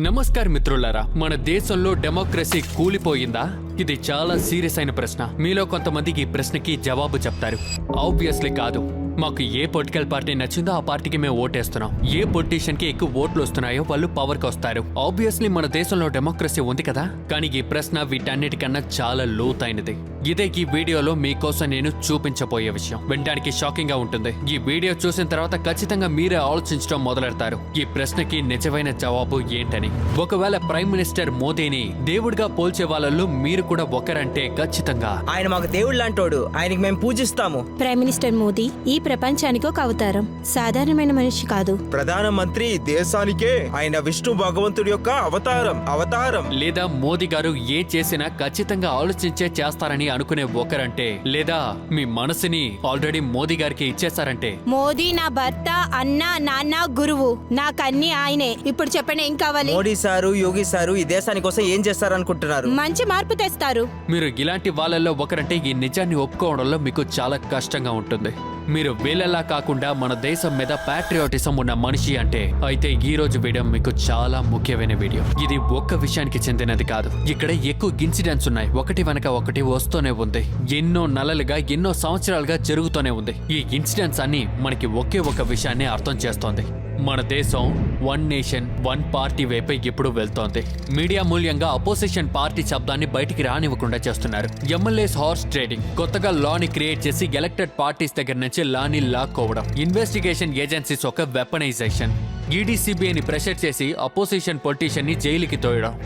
నమస్కారం మిత్రులారా మన దేశంలో డెమోక్రసీ కూలిపోయిందా? ఇది చాలా సీరియస్ అయిన ప్రశ్న. మీలో కొంతమందికి ఈ ప్రశ్నకి జవాబు చెప్తారు. ఆబ్వియస్లీ కాదు. మాకు ఏ పొలిటికల్ పార్టీ నచ్చిందో ఆ పార్టీకి మేము ఓటేస్తున్నాం. ఏ పొలిటీషియన్కి ఎక్కువ ఓట్లు వస్తున్నాయో వాళ్ళు పవర్కి వస్తారు. ఆబ్వియస్లీ మన దేశంలో డెమోక్రసీ ఉంది కదా? కానీ ఈ ప్రశ్న వీటన్నిటికన్నా చాలా లోతైనది. ఇదే ఈ వీడియోలో మీకోసం నేను చూపించబోయే విషయం. వినడానికి షాకింగ్గా ఉంటుంది. ఈ వీడియో చూసిన తర్వాత ఖచ్చితంగా మీరే ఆలోచించడం మొదలెడతారు. ఈ ప్రశ్నకి నిజమైన జవాబు ఏంటని. ఒకవేళ ప్రైమ్ మినిస్టర్ మోదీని దేవుడిగా పోల్చే వాళ్ళల్లో మీరు కూడా ఒకరంటే ఖచ్చితంగా. ఆయన మాకు దేవుడు లాంటోడు. ఆయనకి మేము పూజిస్తాము. ప్రైమ్ మినిస్టర్ మోదీ ఈ ప్రపంచానికి ఒక అవతారం. సాధారణమైన మనిషి కాదు. ప్రధానమంత్రి దేశానికే ఆయన విష్ణు భగవంతుడి యొక్క అవతారం. అవతారం. లేదా మోదీ గారు ఏ చేసినా ఖచ్చితంగా ఆలోచించే చేస్తారని అనుకునే ఒకరంటే లేదా మీ మనసుని ఆల్రెడీ మోదీ గారికి ఇచ్చేసారంటే మోదీ నా భర్త అన్న నాన్న గురువు. నాకన్నీ ఆయనే. ఇప్పుడు చెప్పండి ఏం కావాలి? మోడీ సారు యోగి సారు ఈ దేశాని కోసం ఏం చేస్తారనుకుంటున్నారు? మంచి మార్పు తెస్తారు. మీరు ఇలాంటి వాళ్ళల్లో ఒకరంటే ఈ నిజాన్ని ఒప్పుకోవడంలో మీకు చాలా కష్టంగా ఉంటుంది. మీరు వీళ్ళలా కాకుండా మన దేశం మీద ప్యాట్రియాటిజం ఉన్న మనిషి అంటే అయితే ఈ రోజు వీడియో మీకు చాలా ముఖ్యమైన వీడియో. ఇది ఒక్క విషయానికి చెందినది కాదు. ఇక్కడ ఎక్కువ ఇన్సిడెంట్స్ ఉన్నాయి. ఒకటి వెనక ఒకటి వస్తూనే ఉంది. ఎన్నో నెలలుగా ఎన్నో సంవత్సరాలుగా జరుగుతూనే ఉంది. ఈ ఇన్సిడెంట్స్ అన్ని మనకి ఒకే ఒక విషయాన్ని అర్థం చేస్తోంది. మన దేశం వన్ నేషన్ వన్ పార్టీ వైపే ఇప్పుడు వెళ్తోంది. మీడియా మూల్యంగా అపోజిషన్ పార్టీ శబ్దాన్ని బయటికి రానివ్వకుండా చేస్తున్నారు. ఎమ్మెల్యేస్ హార్స్ ట్రేడింగ్ కొత్తగా లాని క్రియేట్ చేసి ఎలక్టెడ్ పార్టీస్ దగ్గర నుంచి లాని లాక్కోవడం. ఇన్వెస్టిగేషన్ ఏజెన్సీస్ ఒక వెపనైజేషన్ ఈడీసీబీఐని ప్రెషర్ చేసి అపోజిషన్ పొలిటీషియన్ని జైలుకి తోయడం.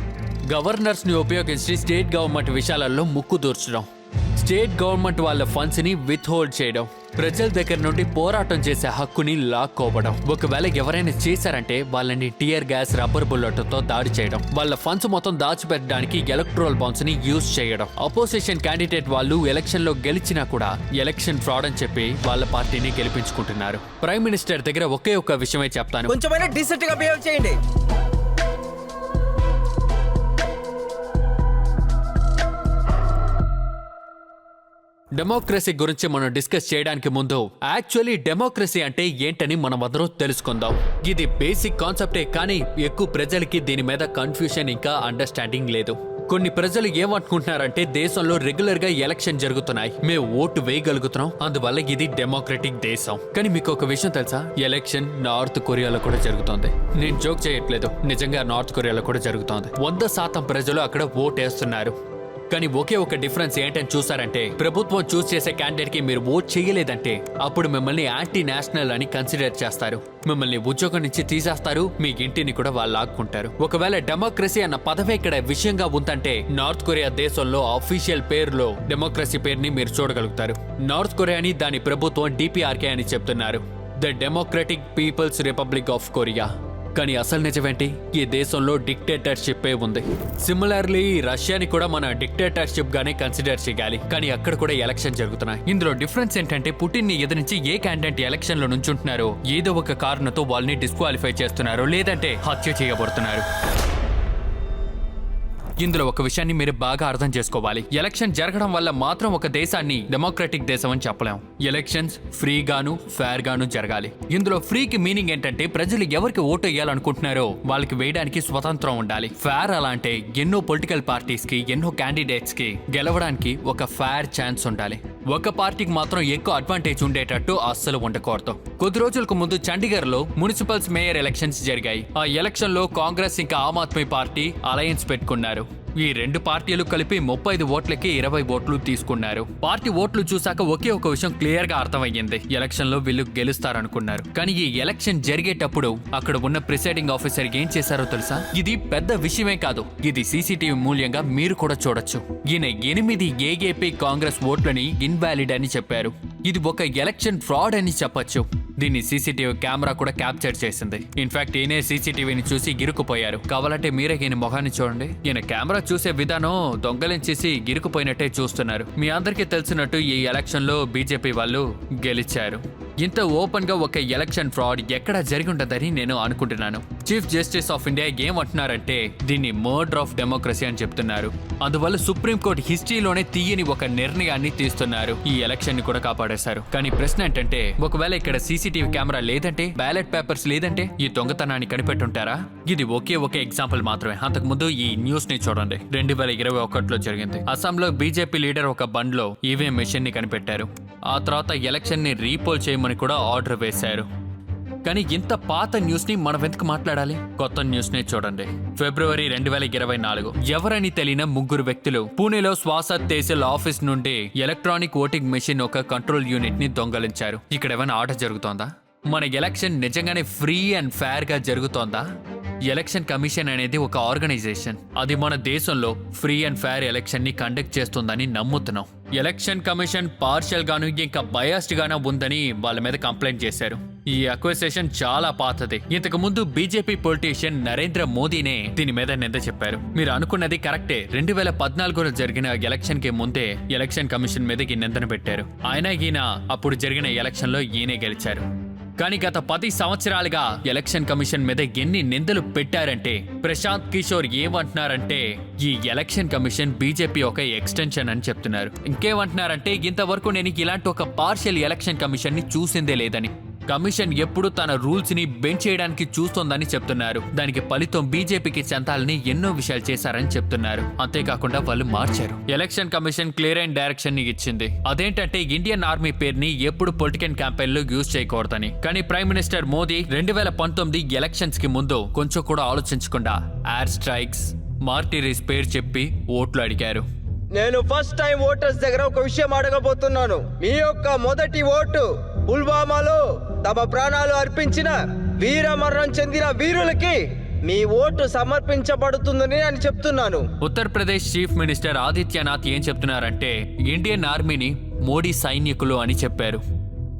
గవర్నర్స్ని ఉపయోగించి స్టేట్ గవర్నమెంట్ విషయాలలో ముక్కు దూర్చడం. స్టేట్ గవర్నమెంట్ వాళ్ళ ఫండ్స్ని విత్ హోల్డ్ చేయడం. ప్రజల దగ్గర నుండి పోరాటం చేసే హక్కుని లాక్కోవడం. ఒకవేళ ఎవరైనా చేశారంటే వాళ్ళని టియర్ గ్యాస్ రబ్బర్ బుల్లెట్తో దాడి చేయడం. వాళ్ళ ఫండ్స్ మొత్తం దాచిపెట్టడానికి ఎలక్ట్రోల్ బాంబ్స్ని యూజ్ చేయడం. అపోజిషన్ క్యాండిడేట్ వాళ్ళు ఎలక్షన్లో గెలిచినా కూడా ఎలక్షన్ ఫ్రాడ్ అని చెప్పి వాళ్ళ పార్టీని గెలిపించుకుంటున్నారు. ప్రైమ్ మినిస్టర్ దగ్గర ఒకే ఒక్క విషయమే చెప్తాను. కొంచెమైనా డీసెంట్గా బిహేవ్ చేయండి. డెమోక్రసీ గురించి మనం డిస్కస్ చేయడానికి ముందు యాక్చువల్లీ డెమోక్రసీ అంటే ఏంటని మనం అందరూ తెలుసుకుందాం. ఇది బేసిక్ కాన్సెప్టే కానీ ఎక్కువ ప్రజలకి దీని మీద కన్ఫ్యూషన్ ఇంకా అండర్స్టాండింగ్ లేదు. కొన్ని ప్రజలు ఏమనుకుంటున్నారంటే దేశంలో రెగ్యులర్గా ఎలక్షన్ జరుగుతున్నాయి. మేము ఓటు వేయగలుగుతున్నాం అందువల్ల ఇది డెమోక్రటిక్ దేశం. కానీ మీకు ఒక విషయం తెలుసా? ఎలక్షన్ నార్త్ కొరియాలో కూడా జరుగుతోంది. నేను జోక్ చేయట్లేదు. నిజంగా నార్త్ కొరియాలో కూడా జరుగుతోంది. వంద శాతం ప్రజలు అక్కడ ఓటేస్తున్నారు. కానీ ఒకే ఒక డిఫరెన్స్ ఏంటని చూసారంటే ప్రభుత్వం చూస్ చేసే క్యాండిడేట్కి మీరు ఓట్ చేయలేదంటే అప్పుడు మిమ్మల్ని యాంటీ నేషనల్ అని కన్సిడర్ చేస్తారు. మిమ్మల్ని ఉద్యోగం నుంచి తీసేస్తారు మీ ఇంటిని కూడా వాళ్ళు లాక్కుంటారు. ఒకవేళ డెమోక్రసీ అన్న పదవి ఇక్కడ విషయంగా ఉందంటే నార్త్ కొరియా దేశంలో అఫీషియల్ పేరులో డెమోక్రసీ పేరుని మీరు చూడగలుగుతారు. నార్త్ కొరియాని దాని ప్రభుత్వం డిపిఆర్కే అని చెప్తున్నారు. The democratic people's republic of Korea. కానీ అసలు నిజమేంటి? ఈ దేశంలో డిక్టేటర్షిప్ ఉంది. సిమిలర్లీ రష్యాని కూడా మన డిక్టేటర్షిప్ గానే కన్సిడర్ చేయాలి. కానీ అక్కడ కూడా ఎలక్షన్ జరుగుతున్నాయి. ఇందులో డిఫరెన్స్ ఏంటంటే పుటిన్ని ఎదిరించి ఏ క్యాండిడేట్ ఎలక్షన్లో నుంచుంటున్నారో ఏదో ఒక కారణంతో వాళ్ళని డిస్క్వాలిఫై చేస్తున్నారు లేదంటే హత్య చేయబడుతున్నారు ఇందులో ఒక విషయాన్ని మీరు బాగా అర్థం చేసుకోవాలి. ఎలక్షన్ జరగడం వల్ల మాత్రం ఒక దేశాన్ని డెమోక్రటిక్ దేశం అని చెప్పలేం. ఎలక్షన్స్ ఫ్రీగాను ఫేర్ గాను జరగాలి. ఇందులో ఫ్రీకి మీనింగ్ ఏంటంటే ప్రజలు ఎవరికి ఓటు వేయాలనుకుంటున్నారో వాళ్ళకి వేయడానికి స్వతంత్రం ఉండాలి. ఫేర్ అలా అంటే ఎన్నో పొలిటికల్ పార్టీస్కి ఎన్నో క్యాండిడేట్స్కి గెలవడానికి ఒక ఫేర్ ఛాన్స్ ఉండాలి. ఒక పార్టీకి మాత్రం ఎక్కువ అడ్వాంటేజ్ ఉండేటట్టు అస్సలు ఉండకూడదు. కొద్ది రోజులకు ముందు చండీగఢ్లో మున్సిపల్స్ మేయర్ ఎలక్షన్స్ జరిగాయి. ఆ ఎలక్షన్లో కాంగ్రెస్ ఇంకా ఆమ్ ఆద్మీ పార్టీ అలయన్స్ పెట్టుకున్నారు. ఈ రెండు పార్టీలు కలిపి ముప్పై ఐదు ఓట్లకి ఇరవై ఓట్లు తీసుకున్నారు. పార్టీ ఓట్లు చూశాక ఒకే ఒక విషయం క్లియర్గా అర్థమయ్యింది. ఎలక్షన్లో వీళ్ళు గెలుస్తారనుకున్నారు. కానీ ఈ ఎలక్షన్ జరిగేటప్పుడు అక్కడ ఉన్న ప్రిసైడింగ్ ఆఫీసర్ ఏం చేశారో తెలుసా? ఇది పెద్ద విషయమే కాదు. ఇది సీసీటీవీ మూల్యంగా మీరు కూడా చూడొచ్చు. ఈయన ఎనిమిది ఏఏపీ కాంగ్రెస్ ఓట్లని ఇన్వాలిడ్ అని చెప్పారు. ఇది ఒక ఎలక్షన్ ఫ్రాడ్ అని చెప్పొచ్చు. దీన్ని సీసీటీవీ కెమెరా కూడా క్యాప్చర్ చేసింది. ఇన్ఫాక్ట్ ఈయనే సీసీటీవీని చూసి గిరుకుపోయారు కావాలంటే మీరే ఈయన మొహాన్ని చూడండి. ఈయన కెమెరా చూసే విధానం దొంగలించేసి గిరుకుపోయినట్టే చూస్తున్నారు. మీ అందరికీ తెలిసినట్టు ఈ ఎలక్షన్లో బీజేపీ వాళ్ళు గెలిచారు. ఇంత ఓపెన్గా ఒక ఎలక్షన్ ఫ్రాడ్ ఎక్కడ జరిగి ఉంటుందని నేను అనుకుంటున్నాను. చీఫ్ జస్టిస్ ఆఫ్ ఇండియా ఏమంటున్నారంటే దీన్ని మర్డర్ ఆఫ్ డెమోక్రసీ అని చెప్తున్నారు. అందువల్ల సుప్రీంకోర్టు హిస్టరీలోనే తీయని ఒక నిర్ణయాన్ని తీస్తున్నారు. ఈ ఎలక్షన్ని కూడా కాపాడేశారు. కానీ ప్రశ్న ఏంటంటే ఒకవేళ ఇక్కడ సీసీటీవీ కెమెరా లేదంటే బ్యాలెట్ పేపర్స్ లేదంటే ఈ దొంగతనాన్ని కనిపెట్టుంటారా? ఇది ఒకే ఒక ఎగ్జాంపుల్ మాత్రమే. అంతకు ముందు ఈ న్యూస్ని చూడండి. రెండు వేల ఇరవై ఒకటిలో జరిగింది. అస్సాంలో బీజేపీ లీడర్ ఒక బండ్లో ఈవీఎం మెషిన్ని కనిపెట్టారు. ఆ తర్వాత ఎలక్షన్ని రీపోల్ చేయమని కూడా ఆర్డర్ వేశారు. కానీ ఇంత పాత న్యూస్ని మనం ఎందుకు మాట్లాడాలి? కొత్త న్యూస్ నే చూడండి. ఫిబ్రవరి రెండు వేల ఇరవై నాలుగు. ఎవరని తెలియని ముగ్గురు వ్యక్తులు పూణేలో శ్వాస తేసిల్ ఆఫీస్ నుండి ఎలక్ట్రానిక్ ఓటింగ్ మెషిన్ ఒక కంట్రోల్ యూనిట్ని దొంగలించారు. ఇక్కడ ఏమైనా ఆట జరుగుతోందా? మన ఎలక్షన్ నిజంగానే ఫ్రీ అండ్ ఫేర్గా జరుగుతోందా? ఎలక్షన్ కమిషన్ అనేది ఒక ఆర్గనైజేషన్. అది మన దేశంలో ఫ్రీ అండ్ ఫేర్ ఎలక్షన్ని కండక్ట్ చేస్తుందని నమ్ముతున్నాం. ఎలక్షన్ కమిషన్ పార్షియల్ గాను ఇంకా బయాస్డ్ గాను ఉందని వాళ్ళ మీద కంప్లైంట్ చేశారు. ఈ అక్వసేషన్ చాలా పాతది. ఇంతకు ముందు బీజేపీ పొలిటీషియన్ నరేంద్ర మోదీనే దీని మీద నింద చెప్పారు. మీరు అనుకున్నది కరెక్టే. రెండు వేల పద్నాలుగులో జరిగిన ఎలక్షన్కి ముందే ఎలక్షన్ కమిషన్ మీద ఈ నిందన పెట్టారు. ఆయన ఈయన అప్పుడు జరిగిన ఎలక్షన్లో ఈయనే గెలిచారు. కానీ గత పది సంవత్సరాలుగా ఎలక్షన్ కమిషన్ మీద ఎన్ని నిందలు పెట్టారంటే ప్రశాంత్ కిషోర్ ఏమంటున్నారంటే ఈ ఎలక్షన్ కమిషన్ బీజేపీ ఒక ఎక్స్టెన్షన్ అని చెప్తున్నారు. ఇంకేమంటున్నారంటే ఇంతవరకు నేను ఇలాంటి ఒక పార్షియల్ ఎలక్షన్ కమిషన్ని చూసిందే లేదని. కమిషన్ ఎప్పుడు తన రూల్స్ని బెంచ్ చేయడానికి చూస్తోందని చెప్తున్నారు. దానికి ఫలితం బీజేపీకి చెందాలని ఎన్నో విషయాలు చేశారని చెప్తున్నారు. అంతేకాకుండా వాళ్ళు మార్చారు. ఎలక్షన్ కమిషన్ క్లియర్ అండ్ డైరెక్షన్ని ఇచ్చింది. అదేంటంటే ఇండియన్ ఆర్మీ పేరుని ఎప్పుడు పొలిటికల్ క్యాంపెయిన్లో యూజ్ చేయకూడదని. కానీ ప్రైమ్ మినిస్టర్ మోదీ రెండు వేల పంతొమ్మిది ఎలక్షన్స్కి ముందు కొంచెం కూడా ఆలోచించకుండా ఎయిర్ స్ట్రైక్స్ మార్టిరీస్ పేరు చెప్పి ఓట్లు అడిగారు. నేను ఫస్ట్ టైం ఓటర్స్ దగ్గర ఒక విషయం అడగబోతున్నాను. మీ యొక్క మొదటి ఓటు పుల్వామాలో తమ ప్రాణాలు అర్పించిన వీరమరణం చెందిన వీరులకి మీ ఓటు సమర్పించబడుతుందని అని చెప్తున్నాను. ఉత్తరప్రదేశ్ చీఫ్ మినిస్టర్ ఆదిత్యనాథ్ ఏం చెప్తున్నారంటే ఇండియన్ ఆర్మీని మోడీ సైనికులు అని చెప్పారు.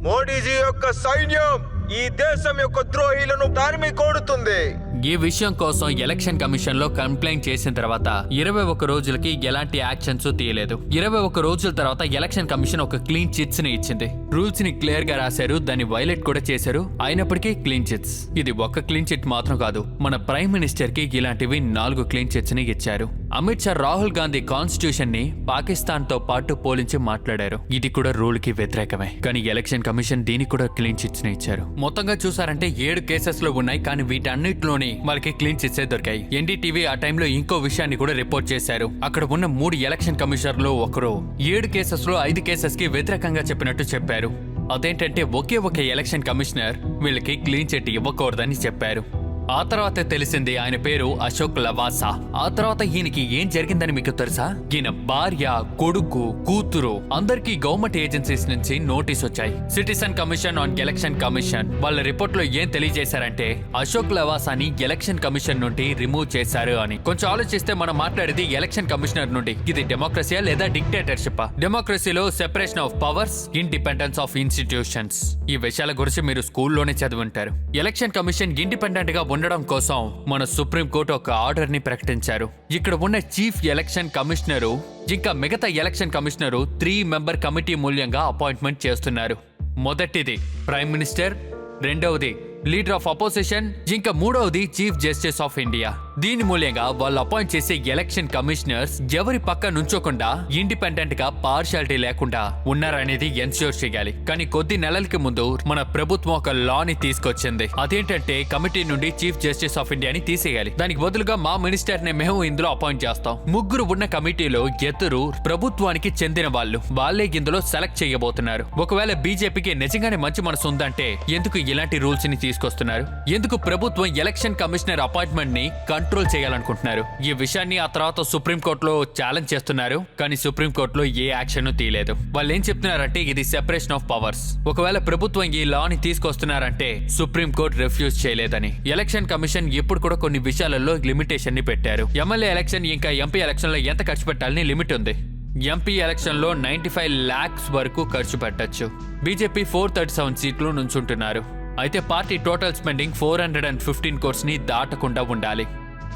మోడీజీ యొక్క సైన్యం ఈ దేశం యొక్క ద్రోహులను తరిమి కొడుతుంది ఈ విషయం కోసం ఎలక్షన్ కమిషన్లో కంప్లైంట్ చేసిన తర్వాత ఇరవై ఒక రోజులకి ఎలాంటి యాక్షన్స్ తీయలేదు. ఇరవై ఒక రోజుల తర్వాత ఎలక్షన్ కమిషన్ ఒక క్లీన్ చిట్స్ని ఇచ్చింది. రూల్స్ని క్లియర్గా రాశారు దాన్ని వైలెట్ కూడా చేశారు. అయినప్పటికీ క్లీన్ చిట్స్. ఇది ఒక్క క్లీన్ చిట్ మాత్రం కాదు మన ప్రైమ్ మినిస్టర్కి ఇలాంటివి నాలుగు క్లీన్ చిట్స్ని ఇచ్చారు. అమిత్ షా రాహుల్ గాంధీ కాన్స్టిట్యూషన్ని పాకిస్తాన్తో పాటు పోలించి మాట్లాడారు. ఇది కూడా రూల్కి వ్యతిరేకమే. కానీ ఎలక్షన్ కమిషన్ దీనికి కూడా క్లీన్ చిట్స్ని ఇచ్చారు. మొత్తంగా చూసారంటే ఏడు కేసెస్లో ఉన్నాయి కానీ వీటన్నిటిలోని వాళ్ళకి క్లీన్ చిట్సే దొరికాయి. ఎన్డీటీవీ ఆ టైంలో ఇంకో విషయాన్ని కూడా రిపోర్ట్ చేశారు. అక్కడ ఉన్న మూడు ఎలక్షన్ కమిషనర్లు ఒకరు. ఏడు కేసెస్లో ఐదు కేసెస్కి వ్యతిరేకంగా చెప్పినట్టు చెప్పారు. అదేంటంటే ఒకే ఒక ఎలక్షన్ కమిషనర్ వీళ్ళకి క్లీన్ చిట్ ఇవ్వకూడదని చెప్పారు. ఆ తర్వాత తెలిసింది ఆయన పేరు అశోక్ లవాసా. ఆ తర్వాత ఈయనకి ఏం జరిగిందని మీకు తెలుసా? ఈయన భార్య కొడుకు కూతురు అందరికీ గవర్నమెంట్ ఏజెన్సీస్ నుంచి నోటీస్ వచ్చాయి. Citizen commission on election commission వాళ్ళ రిపోర్ట్లో ఏం తెలియజేశారంటే అశోక్ లవాసాని ఎలక్షన్ కమిషన్ నుండి రిమూవ్ చేశారు అని. కొంచెం ఆలోచిస్తే మనం మాట్లాడేది ఎలక్షన్ కమిషనర్ నుండి. ఇది డెమోక్రసీయా లేదా డిక్టేటర్షిప్ డెమోక్రసీలో separation of powers independence of institutions. ఈ విషయాల గురించి మీరు స్కూల్లోనే చదివి ఉంటారు ఎలక్షన్ కమిషన్ ఇండిపెండెంట్గా ఉండడం కోసం మన సుప్రీం కోర్టు ఒక ఆర్డర్ని ప్రకటించారు. ఇక్కడ ఉన్న చీఫ్ ఎలక్షన్ కమిషనరు ఇంకా మిగతా election commissioner three member committee మూల్యంగా అపాయింట్మెంట్ చేస్తున్నారు. మొదటిది ప్రైమ్ మినిస్టర్ రెండవది లీడర్ ఆఫ్ అపోజిషన్ ఇంకా మూడవది చీఫ్ జస్టిస్ ఆఫ్ ఇండియా. దీని మూల్యంగా వాళ్ళు అపాయింట్ చేసే ఎలక్షన్ కమిషనర్స్ ఎవరి పక్క నుంచోకుండా ఇండిపెండెంట్గా పార్షాలిటీ లేకుండా ఉన్నారనేది ఎన్ష్యూర్ చేయాలి. కానీ కొద్ది నెలలకి ముందు మన ప్రభుత్వం ఒక లా ని తీసుకొచ్చింది. అదేంటంటే కమిటీ నుండి చీఫ్ జస్టిస్ ఆఫ్ ఇండియాని తీసేయాలి. దానికి బదులుగా మా మినిస్టర్ని మేము ఇందులో అపాయింట్ చేస్తాం. ముగ్గురు ఉన్న కమిటీలో ఇద్దరు ప్రభుత్వానికి చెందిన వాళ్ళు. వాళ్ళే ఇందులో సెలెక్ట్ చేయబోతున్నారు. ఒకవేళ బీజేపీకి నిజంగానే మంచి మనసు ఉందంటే ఎందుకు ఇలాంటి రూల్స్ని తీసుకొస్తున్నారు? ఎందుకు ప్రభుత్వం ఎలక్షన్ కమిషనర్ అపాయింట్మెంట్ని కంట్రోల్ చేయాలనుకుంటున్నారు. ఈ విషయాన్ని ఆ తర్వాత సుప్రీం కోర్టులో ఛాలెంజ్ చేస్తున్నారు. కానీ సుప్రీంకోర్టులో ఏ యాక్షన్ తీయలేదు. వాళ్ళు ఏం చెప్తున్నారంటే ఇది సెపరేషన్ ఆఫ్ పవర్స్ ఒకవేళ ప్రభుత్వం ఈ లాని తీసుకొస్తున్నారంటే సుప్రీంకోర్టు రిఫ్యూజ్ చేయలేదని. ఎలక్షన్ కమిషన్ ఇప్పుడు కూడా కొన్ని విషయాలలో లిమిటేషన్ని పెట్టారు. ఎమ్మెల్యే ఎలక్షన్ ఇంకా ఎంపీ ఎలక్షన్లో ఎంత ఖర్చు పెట్టాలని లిమిట్ ఉంది. ఎంపీ ఎలక్షన్లో నైన్టీ ఫైవ్ లాక్స్ వరకు ఖర్చు పెట్టొచ్చు. బీజేపీ ఫోర్ థర్టీ సెవెన్ సీట్లు నుంచుంటున్నారు. అయితే party total spending four hundred and fifteen కోర్స్ని దాటకుండా ఉండాలి.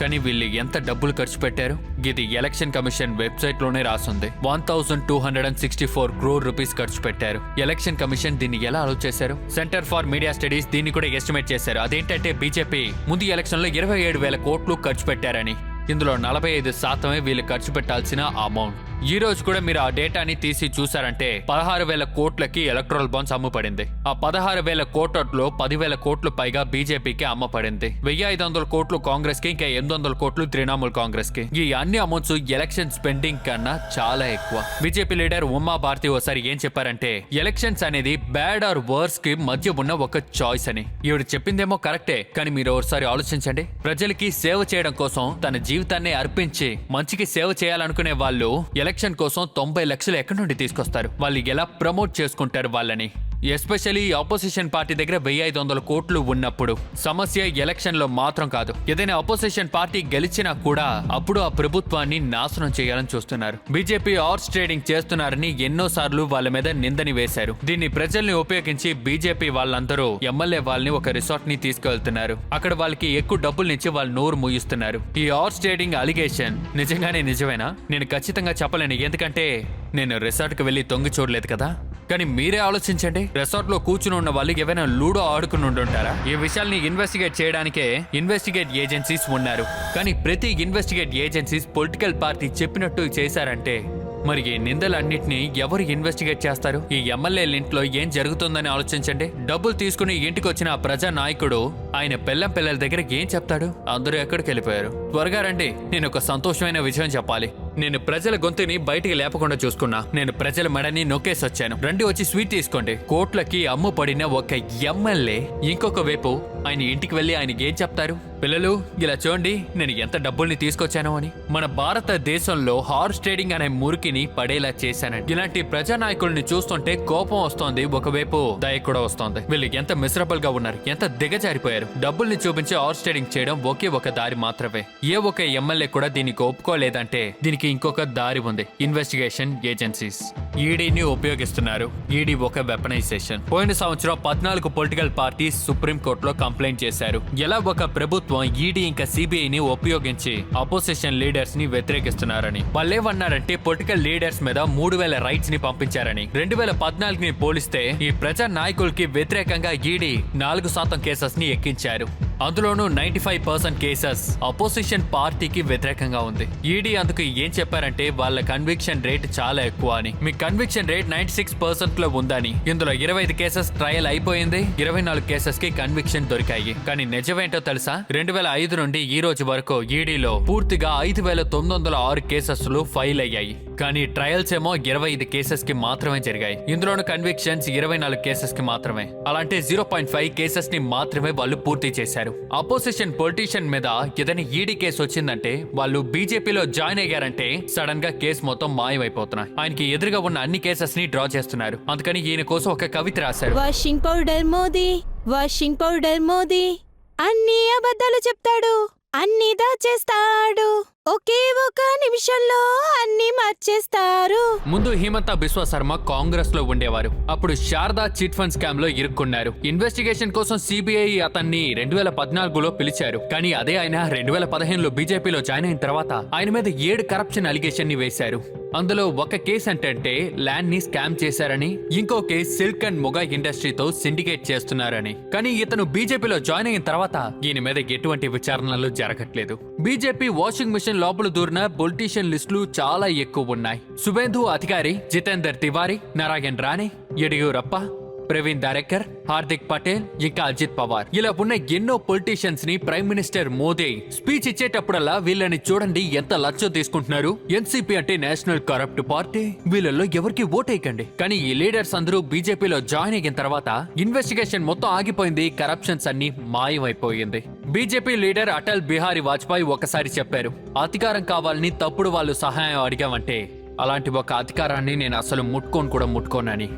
కానీ వీళ్ళు ఎంత డబ్బులు ఖర్చు పెట్టారు? ఇది ఎలక్షన్ కమిషన్ వెబ్సైట్లోనే రాసుంది. One thousand two hundred and sixty four crore rupees ఖర్చు పెట్టారు. ఎలక్షన్ కమిషన్ దీన్ని ఎలా అలౌ చేశారు? సెంటర్ ఫర్ మీడియా స్టడీస్ దీన్ని కూడా ఎస్టిమేట్ చేశారు. అదేంటంటే బీజేపీ ముందు ఎలక్షన్లో ఇరవై ఏడు వేల కోట్లు ఖర్చు పెట్టారని. ఇందులో నలభై ఐదు శాతమే వీళ్ళు ఖర్చు పెట్టాల్సిన అమౌంట్. ఈ రోజు కూడా మీరు ఆ డేటాని తీసి చూసారంటే పదహారు వేల కోట్లకి ఎలక్ట్రల్ బాండ్స్ అమ్మపడింది. ఆ పదహారు వేల కోట్లలో పదివేల కోట్లు పైగా బీజేపీకి అమ్మపడింది. వెయ్యి ఐదు వందల కోట్లు కాంగ్రెస్కి ఇంకా ఎనిమిది వందల కోట్లు తృణమూల్ కాంగ్రెస్కి ఈ అన్ని అమౌంట్స్ ఎలక్షన్ స్పెండింగ్ కన్నా చాలా ఎక్కువ. బీజేపీ లీడర్ ఉమా భారతి ఒకసారి ఏం చెప్పారంటే ఎలక్షన్స్ అనేది బ్యాడ్ ఆర్ వర్స్కి మధ్య ఉన్న ఒక చాయిస్ అని. ఈవిడ చెప్పిందేమో కరెక్టే కానీ మీరు ఒకసారి ఆలోచించండి. ప్రజలకి సేవ చేయడం కోసం తన జీవితాన్ని అర్పించి మంచికి సేవ చేయాలనుకునే వాళ్ళు ఎలక్షన్ కోసం తొంభై లక్షలు ఎక్కడి నుండి తీసుకొస్తారు? వాళ్ళు ఎలా ప్రమోట్ చేసుకుంటారు వాళ్ళని? ఎస్పెషల్లీ ఆపోజిషన్ పార్టీ దగ్గర వెయ్యి ఐదు వందల కోట్లు ఉన్నప్పుడు. సమస్య ఎలక్షన్లో మాత్రం కాదు. ఏదైనా ఆపోజిషన్ పార్టీ గెలిచినా కూడా అప్పుడు ఆ ప్రభుత్వాన్ని నాశనం చేయాలని చూస్తున్నారు. బీజేపీ ఆర్స్ ట్రేడింగ్ చేస్తున్నారని ఎన్నో సార్లు వాళ్ళ మీద నిందని వేశారు. దీన్ని ప్రజల్ని ఉపయోగించి బీజేపీ వాళ్ళందరూ ఎమ్మెల్యే వాళ్ళని ఒక రిసార్ట్ని తీసుకెళ్తున్నారు. అక్కడ వాళ్ళకి ఎక్కువ డబ్బులు వాళ్ళు నోరు మూయిస్తున్నారు. ఈ ఆర్స్ ట్రేడింగ్ అలిగేషన్ నిజంగానే నిజమేనా? నేను ఖచ్చితంగా చెప్పలేను. ఎందుకంటే నేను రిసార్ట్కి వెళ్ళి తొంగి చూడలేదు కదా? కానీ మీరే ఆలోచించండి. రిసార్ట్లో కూర్చుని ఉన్న వాళ్ళు ఏవైనా లూడో ఆడుకుని ఉంటుంటారా ఈ విషయాల్ని ఇన్వెస్టిగేట్ చేయడానికే ఇన్వెస్టిగేట్ ఏజెన్సీస్ ఉన్నారు. కానీ ప్రతి ఇన్వెస్టిగేట్ ఏజెన్సీస్ పొలిటికల్ పార్టీ చెప్పినట్టు చేశారంటే మరి ఈ నిందలన్నింటినీ ఎవరు ఇన్వెస్టిగేట్ చేస్తారు? ఈ ఎమ్మెల్యేల ఇంట్లో ఏం జరుగుతుందని ఆలోచించండి. డబ్బులు తీసుకుని ఇంటికి వచ్చిన ఆ ప్రజా నాయకుడు ఆయన పిల్లం పిల్లల దగ్గర ఏం చెప్తాడు? అందరూ ఎక్కడికి వెళ్ళిపోయారు త్వరగా రండి. నేను ఒక సంతోషమైన విషయం చెప్పాలి. నేను ప్రజల గొంతుని బయటికి లేపకుండా చూసుకున్నా. నేను ప్రజల మెడని నొక్కేసి వచ్చాను రండి వచ్చి స్వీట్ తీసుకోండి. కోట్లకి అమ్ముపడిన ఒక ఎమ్మెల్యే. ఇంకొక వైపు ఆయన ఇంటికి వెళ్ళి ఆయనకి ఏం చెప్తారు? పిల్లలు ఇలా చూడండి నేను ఎంత డబ్బుల్ని తీసుకొచ్చాను అని. మన భారతదేశంలో హార్స్ ట్రేడింగ్ అనే మురికిని పడేలా చేశానండి. ఇలాంటి ప్రజానాయకుల్ని చూస్తుంటే కోపం వస్తోంది ఒకవైపు దయ కూడా వస్తోంది. వీళ్ళు ఎంత మిసరబుల్గా ఉన్నారు ఎంత దిగజారిపోయారు. డబ్బుల్ని చూపించి హార్స్ ట్రేడింగ్ చేయడం ఒకే ఒక దారి మాత్రమే. ఏ ఒక ఎమ్మెల్యే కూడా దీనికి ఒప్పుకోలేదంటే దీనికి ఇంకొక దారి ఉంది. ఇన్వెస్టిగేషన్ ఏజెన్సీస్ ఈడీని ఉపయోగిస్తున్నారు. ఈడీ ఒక వెపనైజేషన్ పోయిన సంవత్సరం పద్నాలుగు పొలిటికల్ పార్టీస్ సుప్రీం కోర్టులో కంప్లైంట్ చేశారు. ఎలా ఒక ప్రభుత్వం ఈడీ ఇంకా సిబిఐ ని ఉపయోగించి అపోజిషన్ లీడర్స్ని వ్యతిరేకిస్తున్నారని? వాళ్ళేమన్నారంటే పొలిటికల్ లీడర్స్ మీద మూడు వేల రైట్స్ని పంపించారని. రెండు వేల పద్నాలుగుని పోలిస్తే ఈ ప్రజా నాయకులకి వ్యతిరేకంగా ఈడీ నాలుగు శాతం కేసెస్ని ఎక్కించారు. అందులోనూ ninety five percent cases opposition పార్టీకి వ్యతిరేకంగా ఉంది. ఈడీ అందుకు ఏం చెప్పారంటే వాళ్ళ కన్విక్షన్ రేట్ చాలా ఎక్కువ అని. మీ కన్విక్షన్ రేట్ నైన్టీ సిక్స్ పర్సెంట్లో ఉందని. ఇందులో ఇరవై ఐదు కేసెస్ ట్రయల్ అయిపోయింది. ఇరవై నాలుగు కేసెస్కి కన్విక్షన్ దొరికాయి. కానీ నిజమేంటో తెలుసా? రెండు వేల ఐదు నుండి ఈ రోజు వరకు ఈడీలో పూర్తిగా ఐదు వేల తొమ్మిది వందల ఆరు కేసెస్ ఫైల్ అయ్యాయి. కానీ ట్రయల్స్ ఏమో ఇరవై ఐదు కేసెస్కి మాత్రమే జరిగాయి. ఇందులోనూ కన్విక్షన్స్ ఇరవై నాలుగు కేసెస్కి మాత్రమే. అలాంటి జీరో పాయింట్ ఫైవ్ కేసెస్ని మాత్రమే వాళ్ళు పూర్తి చేశారు. అపోజిషన్ పొలిటీషియన్ మీద ఏదైనా ఈడీ కేసు వచ్చిందంటే వాళ్ళు బీజేపీలో జాయిన్ అయ్యారంటే సడన్గా కేసు మొత్తం మాయమైపోతున్నాయి. ఆయనకి ఎదురుగా ఉన్న అన్ని కేసెస్ని డ్రా చేస్తున్నారు. అందుకని ఈయన కోసం ఒక కవిత రాశారు. Washing powder Modi washing powder Modi అన్ని అబద్ధాలు చెప్తాడు అన్ని దాచేస్తాడు. ఒకే ఒక నిమిషంలో అన్ని మార్చేస్తారు. ముందు హిమంత బిశ్వ శర్మ కాంగ్రెస్లో ఉండేవారు. అప్పుడు శారదా చిట్ ఫండ్ స్కామ్లో ఇరుక్కున్నారు. ఇన్వెస్టిగేషన్ కోసం సిబిఐ అతన్ని రెండు వేల పద్నాలుగులో పిలిచారు. కానీ అదే ఆయన రెండు వేల పదిహేనులో బీజేపీలో జాయిన్ అయిన తర్వాత ఆయన మీద ఏడు కరప్షన్ అలిగేషన్ని వేశారు. అందులో ఒక కేసు ఏంటంటే ల్యాండ్ని స్కామ్ చేశారని ఇంకో కేసు సిల్క్ అండ్ మొగా ఇండస్ట్రీతో సిండికేట్ చేస్తున్నారని. కానీ ఇతను బీజేపీలో జాయిన్ అయిన తర్వాత ఈయన మీద ఎటువంటి విచారణలు జరగట్లేదు. బీజేపీ వాషింగ్ మిషన్ లోపల దూరిన పొలిటీషియన్ లిస్టులు చాలా ఎక్కువ ఉన్నాయి. శుభేందు అధికారి జితేందర్ తివారీ నారాయణ్ రాణి యడియూరప్ప ప్రవీణ్ దారెక్కర్ హార్దిక్ పటేల్ ఇంకా అజిత్ పవార్. ఇలా ఉన్న ఎన్నో పొలిటీషియన్స్ని ప్రైమ్ మినిస్టర్ మోదీ స్పీచ్ ఇచ్చేటప్పుడల్లా వీళ్ళని చూడండి ఎంత లచ్చో తీసుకుంటున్నారు. ఎన్సీపీ అంటే నేషనల్ కరప్ట్ పార్టీ వీళ్ళల్లో ఎవరికి ఓటేయకండి. కానీ ఈ లీడర్స్ అందరూ బీజేపీలో జాయిన్ అయిన తర్వాత ఇన్వెస్టిగేషన్ మొత్తం ఆగిపోయింది. కరప్షన్స్ అన్ని మాయమైపోయింది. బీజేపీ లీడర్ అటల్ బిహారీ వాజ్పేయి ఒకసారి చెప్పారు అధికారం కావాలని తప్పుడు వాళ్ళు సహాయం అడిగామంటే అలాంటి ఒక అధికారాన్ని నేను అసలు ముట్టుకోను కూడా ముట్టుకోనని.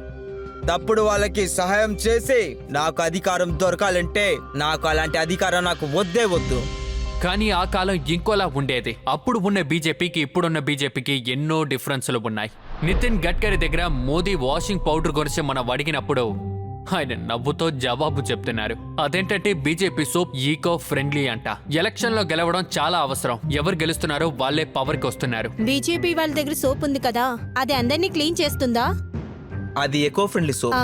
తప్పుడు వాళ్ళకి సహాయం చేసి నాకు అధికారం దొరకాలంటే నాకు అలాంటి అధికారం నాకు వద్దే వద్దు. కానీ ఆ కాలం ఇంకోలా ఉండేది. అప్పుడు ఉన్న బీజేపీకి ఇప్పుడున్న బీజేపీకి ఎన్నో డిఫరెన్సులు ఉన్నాయి. నితిన్ గడ్కరీ దగ్గర మోదీ వాషింగ్ పౌడర్ గురించి మనం అడిగినప్పుడు ఆయన నవ్వుతో జవాబు చెప్తున్నారు. అదేంటంటే బీజేపీ సోప్ ఈకో ఫ్రెండ్లీ అంట. ఎలక్షన్లో గెలవడం చాలా అవసరం. ఎవరు గెలుస్తున్నారో వాళ్ళే పవర్కి వస్తున్నారు. బీజేపీ వాళ్ళ దగ్గర సోప్ ఉంది కదా అది అందరినీ క్లీన్ చేస్తుందా? అది ఎకో ఫ్రెండ్లీ సోప్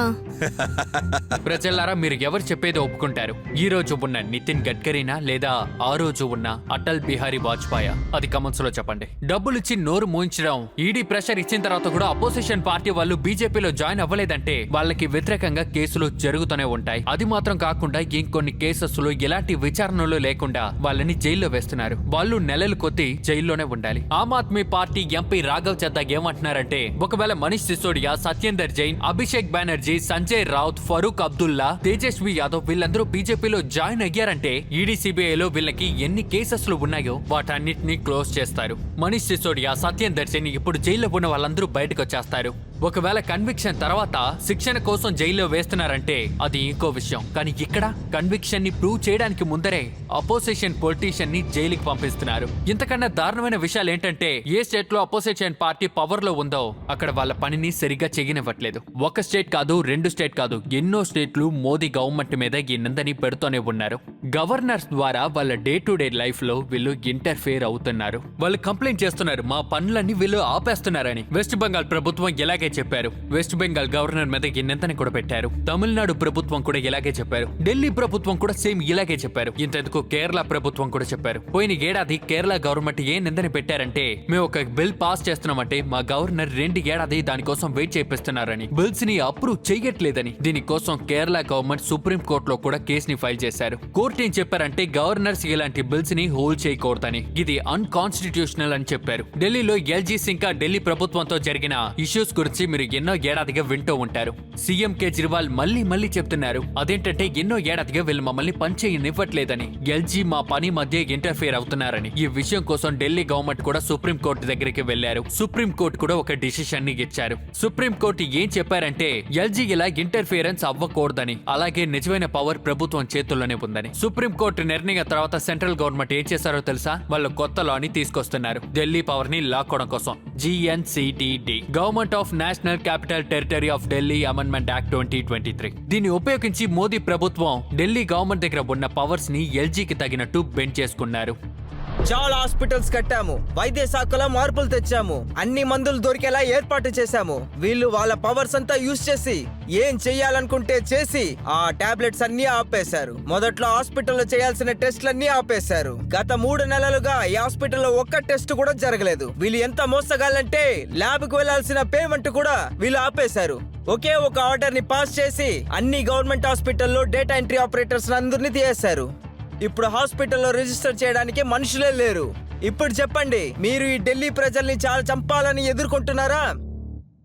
ప్రజలారా మీరు ఎవరు చెప్పేది ఒప్పుకుంటారు? ఈ రోజు ఉన్న నితిన్ గడ్కరీనా లేదా ఆ రోజు ఉన్న అటల్ బిహారీ వాజ్పేయి? అది కమెంట్స్లో చెప్పండి. డబ్బులు ఇచ్చి నోరు మూయించడం ఈడీ ప్రెషర్ ఇచ్చిన తర్వాత కూడా అపోజిషన్ పార్టీ వాళ్ళు బీజేపీలో జాయిన్ అవ్వలేదంటే వాళ్ళకి వ్యతిరేకంగా కేసులు జరుగుతూనే ఉంటాయి. అది మాత్రం కాకుండా ఇంకొన్ని కేసెస్లో ఎలాంటి విచారణలు లేకుండా వాళ్ళని జైల్లో వేస్తున్నారు. వాళ్ళు నెలలు కొద్దీ జైల్లోనే ఉండాలి. ఆమ్ ఆద్మీ పార్టీ ఎంపీ రాఘవ్ చద్దా ఏమంటున్నారంటే ఒకవేళ మనీష్ సిసోడియా సత్యేందర్ జైన్ అభిషేక్ బెనర్జీ సంజయ్ రావుత్ ఫరూక్ అబ్దుల్లా తేజస్వి యాదవ్ వీళ్ళందరూ బీజేపీలో జాయిన్ అయ్యారంటే ఈడీ సిబిఐలో వీళ్ళకి ఎన్ని కేసెస్లు ఉన్నాయో వాటన్నిటిని క్లోజ్ చేస్తారు. మనీష్ సిసోడియా సత్యం దర్శిని ఇప్పుడు జైల్లో ఉన్న వాళ్ళందరూ బయటకు వచ్చేస్తారు. ఒకవేళ కన్విక్షన్ తర్వాత శిక్షణ కోసం జైల్లో వేస్తున్నారంటే అది ఇంకో విషయం. కానీ ఇక్కడ కన్విక్షన్ని ప్రూవ్ చేయడానికి ముందరే అపోజిషన్ పొలిటీషియన్ని జైలుకి పంపిస్తున్నారు. ఇంతకన్నా దారుణమైన విషయాలు ఏంటంటే ఏ స్టేట్లో అపోజిషన్ పార్టీ పవర్లో ఉందో అక్కడ వాళ్ళ పనిని సరిగ్గా చేయనివ్వట్లేదు. ఒక స్టేట్ కాదు రెండు స్టేట్ కాదు ఎన్నో స్టేట్లు మోదీ గవర్నమెంట్ మీద ఈ నిందని పెడుతూనే ఉన్నారు. గవర్నర్స్ ద్వారా వాళ్ళ డే టు డే లైఫ్లో వీళ్ళు ఇంటర్ఫేర్ అవుతున్నారు. వాళ్ళు కంప్లైంట్ చేస్తున్నారు మా పనులన్నీ వీళ్ళు ఆపేస్తున్నారని. వెస్ట్ బెంగాల్ ప్రభుత్వం ఇలాగే చెప్పారు. వెస్ట్ బెంగాల్ గవర్నర్ మీద గిన్నెంతని కూడా పెట్టారు. తమిళనాడు ప్రభుత్వం కూడా ఇలాగే చెప్పారు. ఢిల్లీ ప్రభుత్వం కూడా సేమ్ ఇలాగే చెప్పారు. ఇంతెందుకు కేరళ ప్రభుత్వం కూడా చెప్పారు. పోయిన ఏడాది కేరళ గవర్నమెంట్ ఏ నిందని పెట్టారంటే మేము ఒక బిల్ పాస్ చేస్తున్నామంటే మా గవర్నర్ రెండు ఏడాది దానికోసం వెయిట్ చేపిస్తున్నారని బిల్స్ని అప్రూవ్ చేయట్లేదని దీనికోసం కేరళ గవర్నమెంట్ సుప్రీం కోర్టులో కూడా కేసుని ఫైల్ చేశారు. కోర్టు ఏం చెప్పారంటే గవర్నర్స్ ఇలాంటి బిల్స్ని హోల్డ్ చేయకూడదని. ఇది అన్కాన్స్టిట్యూషనల్ అని చెప్పారు. ఢిల్లీలో ఎల్జీ సింకా ఢిల్లీ ప్రభుత్వంతో జరిగిన ఇష్యూస్ గురించి మీరు ఎన్నో ఏడాదిగా వింటూ ఉంటారు. సీఎం కేజ్రీవాల్ మళ్ళీ మళ్ళీ చెప్తున్నారు. అదేంటంటే ఎన్నో ఏడాదిగా వీళ్ళు మమ్మల్ని పనిచేయనివ్వట్లేదని. ఎల్జీ మా పని మధ్య ఇంటర్ఫియర్ అవుతున్నారని. ఈ విషయం కోసం ఢిల్లీ గవర్నమెంట్ కూడా సుప్రీం కోర్టు దగ్గరికి వెళ్ళారు సుప్రీం కోర్టు కూడా ఒక డిసిషన్ని ఇచ్చారు. సుప్రీం కోర్టు ఏం చెప్పారంటే ఎల్జీ ఇలా ఇంటర్ఫియరెన్స్ అవ్వకూడదని. అలాగే నిజమైన పవర్ ప్రభుత్వం చేతుల్లోనే ఉందని. సుప్రీంకోర్టు నిర్ణయం తర్వాత సెంట్రల్ గవర్నమెంట్ ఏం చేశారో తెలుసా? వాళ్ళు కొత్త లాని తీసుకొస్తున్నారు. ఢిల్లీ పవర్ని లాక్కోవడం కోసం. GNCTD government of national capital territory of Delhi amendment act twenty twenty three దీన్ని ఉపయోగించి మోదీ ప్రభుత్వం ఢిల్లీ గవర్నమెంట్ దగ్గర ఉన్న పవర్స్ని ఎల్జీకి తగినట్టు బెండ్ చేసుకున్నారు. చాలా హాస్పిటల్స్ కట్టాము. వైద్య శాఖలో మార్పులు తెచ్చాము. అన్ని మందులు దొరికేలా ఏర్పాటు చేశాము. వీళ్ళు వాళ్ళ పవర్స్ అంతా యూజ్ చేసి ఏం చెయ్యాలనుకుంటే చేసి ఆ టాబ్లెట్స్ అన్ని ఆపేశారు. మొదట్లో హాస్పిటల్లో చేయాల్సిన టెస్ట్లన్నీ ఆపేశారు. గత మూడు నెలలుగా ఈ హాస్పిటల్లో ఒక్క టెస్ట్ కూడా జరగలేదు. వీళ్ళు ఎంత మోసగాలంటే ల్యాబ్కు వెళ్ళాల్సిన పేమెంట్ కూడా వీళ్ళు ఆపేశారు. ఒకే ఒక ఆర్డర్ని పాస్ చేసి అన్ని గవర్నమెంట్ హాస్పిటల్లో డేటా ఎంట్రీ ఆపరేటర్స్ అందరినీ తీసేశారు. ఇప్పుడు హాస్పిటల్లో రిజిస్టర్ చేయడానికి మనుషులే లేరు. ఇప్పుడు చెప్పండి మీరు ఈ ఢిల్లీ ప్రజల్ని చాలా చంపాలని ఎదుర్కొంటున్నారా?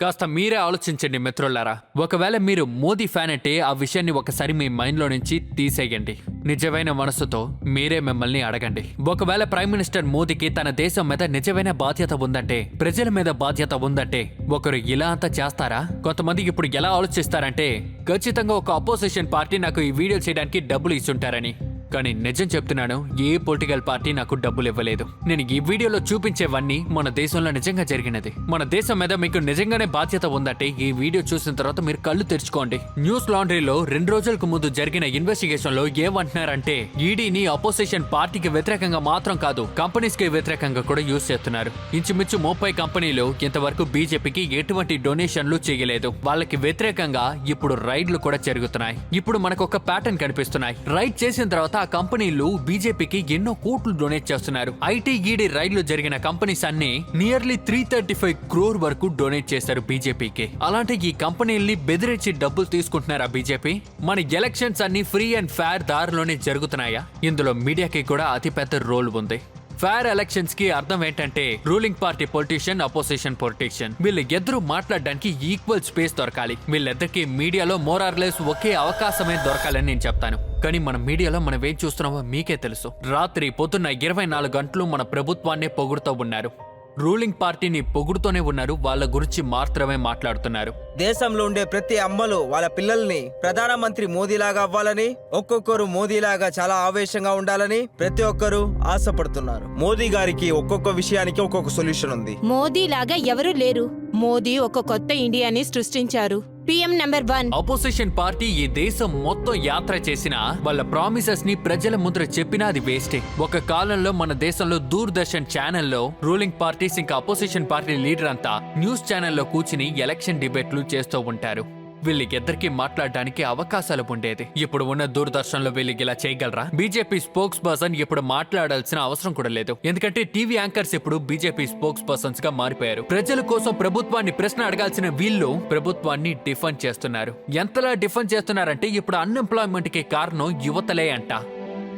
కాస్త మీరే ఆలోచించండి మిత్రులారా. ఒకవేళ మీరు మోదీ ఫ్యాన్ అంటే ఆ విషయాన్ని ఒకసారి మీ మైండ్లో నుంచి తీసేయండి. నిజమైన మనసుతో మీరే మిమ్మల్ని అడగండి. ఒకవేళ ప్రైమ్ మినిస్టర్ మోదీకి తన దేశం మీద నిజమైన బాధ్యత ఉందంటే ప్రజల మీద బాధ్యత ఉందంటే ఒకరు ఇలా అంతా చేస్తారా? కొంతమంది ఇప్పుడు ఎలా ఆలోచిస్తారంటే ఖచ్చితంగా ఒక అపోజిషన్ పార్టీ నాకు ఈ వీడియో చేయడానికి డబ్బులు ఇచ్చుంటారని కానీ నిజం చెప్తున్నాను ఏ పొలిటికల్ పార్టీ నాకు డబ్బులు ఇవ్వలేదు. నేను ఈ వీడియోలో చూపించేవన్నీ మన దేశంలో నిజంగా జరిగినది. మన దేశం మీద మీకు నిజంగానే బాధ్యత ఉందంటే ఈ వీడియో చూసిన తర్వాత మీరు కళ్ళు తెరుచుకోండి. న్యూస్ లాండ్రీలో రెండు రోజులకు ముందు జరిగిన ఇన్వెస్టిగేషన్లో ఏమంటున్నారంటే ఈడీని అపోజిషన్ పార్టీకి వ్యతిరేకంగా మాత్రం కాదు కంపెనీస్కి వ్యతిరేకంగా కూడా యూజ్ చేస్తున్నారు. ఇంచుమించు ముప్పై కంపెనీలు ఇంతవరకు బీజేపీకి ఎటువంటి డొనేషన్లు చేయలేదు. వాళ్ళకి వ్యతిరేకంగా ఇప్పుడు రైడ్లు కూడా జరుగుతున్నాయి. ఇప్పుడు మనకు ఒక ప్యాటర్న్ కనిపిస్తున్నాయి. రైడ్ చేసిన తర్వాత ఆ కంపెనీలు బీజేపీకి ఎన్నో కోట్లు డొనేట్ చేస్తున్నారు. ఐటీ ఈడీ రైడ్లు జరిగిన కంపెనీస్ అన్ని nearly three thirty five crore వరకు డొనేట్ చేశారు బీజేపీకి. అలాంటి ఈ కంపెనీల్ని బెదిరించి డబ్బులు తీసుకుంటున్నారా బీజేపీ? మన ఎలక్షన్స్ అన్ని ఫ్రీ అండ్ ఫేర్ దారిలోనే జరుగుతున్నాయా? ఇందులో మీడియాకి కూడా అతిపెద్ద రోల్ ఉంది. ఫైర్ ఎలక్షన్స్కి అర్థం ఏంటంటే ruling party politician opposition politician వీళ్ళు ఇద్దరు మాట్లాడడానికి ఈక్వల్ స్పేస్ దొరకాలి. వీళ్ళిద్దరికి మీడియాలో మోరార్లెస్ ఒకే అవకాశమే దొరకాలని నేను చెప్తాను. కానీ మన మీడియాలో మనం ఏం చూస్తున్నామో మీకే తెలుసు. రాత్రి పొద్దున్న ఇరవై నాలుగు గంటలు మన ప్రభుత్వాన్నే పొగుడుతూ ఉన్నారు. రూలింగ్ పార్టీని పొగుడుతూనే ఉన్నారు. వాళ్ళ గురించి మాత్రమే మాట్లాడుతున్నారు. దేశంలో ఉండే ప్రతి అమ్మలు వాళ్ళ పిల్లల్ని ప్రధానమంత్రి మోదీలాగా అవ్వాలని ఒక్కొక్కరు మోదీలాగా చాలా ఆవేశంగా ఉండాలని ప్రతి ఒక్కరు ఆశపడుతున్నారు. మోదీ గారికి ఒక్కొక్క విషయానికి ఒక్కొక్క సొల్యూషన్ ఉంది. మోదీ లాగా ఎవరూ లేరు. మోదీ ఒక కొత్త ఇండియాని సృష్టించారు. PM number one opposition party ఈ దేశం మొత్తం యాత్ర చేసినా వాళ్ళ ప్రామిసెస్ని ప్రజల ముందర చెప్పినా అది వేస్టే ఒక కాలంలో మన దేశంలో దూరదర్శన్ ఛానల్లో రూలింగ్ పార్టీస్ ఇంకా అపోజిషన్ పార్టీ లీడర్ అంతా న్యూస్ ఛానల్లో కూర్చుని ఎలక్షన్ డిబేట్లు చేస్తూ ఉంటారు. వీళ్ళకిద్దరికి మాట్లాడడానికి అవకాశాలు ఉండేది. ఇప్పుడు ఉన్న దూరదర్శన్లో వీళ్ళకి ఇలా చేయగలరా? బీజేపీ స్పోక్స్ పర్సన్ ఇప్పుడు మాట్లాడాల్సిన అవసరం కూడా లేదు. ఎందుకంటే టీవీ యాంకర్స్ ఇప్పుడు బీజేపీ స్పోక్స్ పర్సన్స్గా మారిపోయారు. ప్రజల కోసం ప్రభుత్వాన్ని ప్రశ్న అడగాల్సిన వీళ్ళు ప్రభుత్వాన్ని డిఫెండ్ చేస్తున్నారు. ఎంతలా డిఫెండ్ చేస్తున్నారంటే ఇప్పుడు అన్ఎంప్లాయ్మెంట్కి కారణం యువతలే అంట.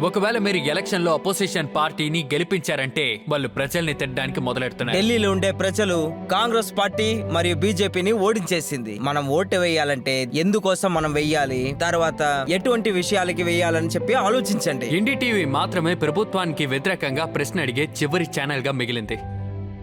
ఒకవేళ మీరు ఎలక్షన్లో అపోజిషన్ పార్టీని గెలిపించారంటే వాళ్ళు ప్రజల్ని తిట్టడానికి మొదలెడుతున్నారు. ఢిల్లీలో ఉండే ప్రజలు కాంగ్రెస్ పార్టీ మరియు బీజేపీని ఓడించేసింది. మనం ఓటు వేయాలంటే ఎందుకోసం మనం వెయ్యాలి? తర్వాత ఎటువంటి విషయాలకి వేయాలని చెప్పి ఆలోచించండి. ఎన్డీటీవీ మాత్రమే ప్రభుత్వానికి వ్యతిరేకంగా ప్రశ్న అడిగే చివరి ఛానల్గా మిగిలింది.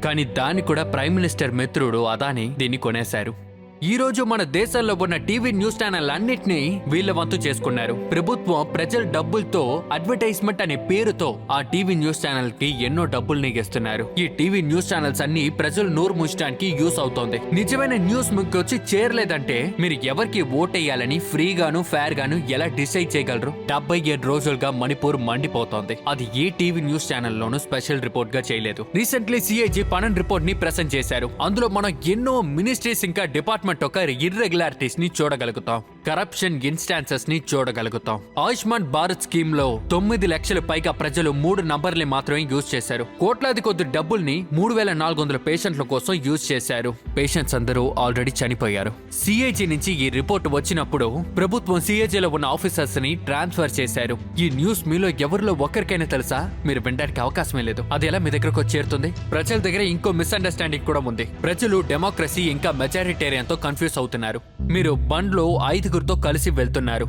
కానీ దాన్ని కూడా ప్రైమ్ మినిస్టర్ మిత్రుడు అదాని దీన్ని కొనేశారు. ఈ రోజు మన దేశంలో ఉన్న టీవీ న్యూస్ ఛానల్ అన్నిటినీ వీళ్ళ వంతు చేసుకున్నారు. ప్రభుత్వం ప్రజల డబ్బులతో అడ్వర్టైజ్మెంట్ అనే పేరుతో ఆ టీవీ న్యూస్ ఛానల్కి ఎన్నో డబ్బులు ఇస్తున్నారు ఈ టీవీ న్యూస్ ఛానల్స్ అన్ని ప్రజలు నోరు ముంచడానికి యూస్ అవుతోంది. నిజమైన న్యూస్ మీకు వచ్చి చేరలేదంటే మీరు ఎవరికి ఓటేయాలని ఫ్రీగాను ఫేర్ గాను ఎలా డిసైడ్ చేయగలరు? డెబ్బై ఏడు రోజులుగా మణిపూర్ మండిపోతోంది. అది ఏ టీవీ న్యూస్ ఛానల్లోనూ స్పెషల్ రిపోర్ట్గా చేయలేదు. రీసెంట్లీ సిఐజీ పనన్ రిపోర్ట్ని ప్రెసెంట్ చేశారు. అందులో మనం ఎన్నో మినిస్ట్రీస్ ఇంకా డిపార్ట్మెంట్ ఒక ఇర్రెగ్యులారిటీస్ని చూడగలుగుతాం. కరప్షన్ ఇన్స్టాన్సెస్ని చూడగలుగుతాం. ఆయుష్మాన్ భారత్ స్కీమ్లో తొమ్మిది లక్షల పైగా ప్రజలు మూడు నంబర్లు మాత్రమే యూజ్ చేశారు. కోట్లాది కొద్ది డబ్బుల్ని మూడు వేల నాలుగు వందల పేషెంట్ల కోసం యూజ్ చేశారు. పేషెంట్స్ అందరూ ఆల్రెడీ చనిపోయారు. సిఐజీ నుంచి ఈ రిపోర్ట్ వచ్చినప్పుడు ప్రభుత్వం CAG లో ఉన్న ఆఫీసర్స్ని ట్రాన్స్ఫర్ చేశారు. ఈ న్యూస్ మీలో ఎవరిలో ఒక్కరికైనా తెలుసా? మీరు వినడానికి అవకాశమే లేదు. అది ఎలా మీ దగ్గరకు చేరుతుంది? ప్రజల దగ్గర ఇంకో మిస్అండర్స్టాండింగ్ కూడా ఉంది. ప్రజలు డెమోక్రసీ ఇంకా మెజారిటేరియన్తో కన్ఫ్యూజ్ అవుతున్నారు. మీరు బండ్లో ఐదుగురితో కలిసి వెళ్తున్నారు.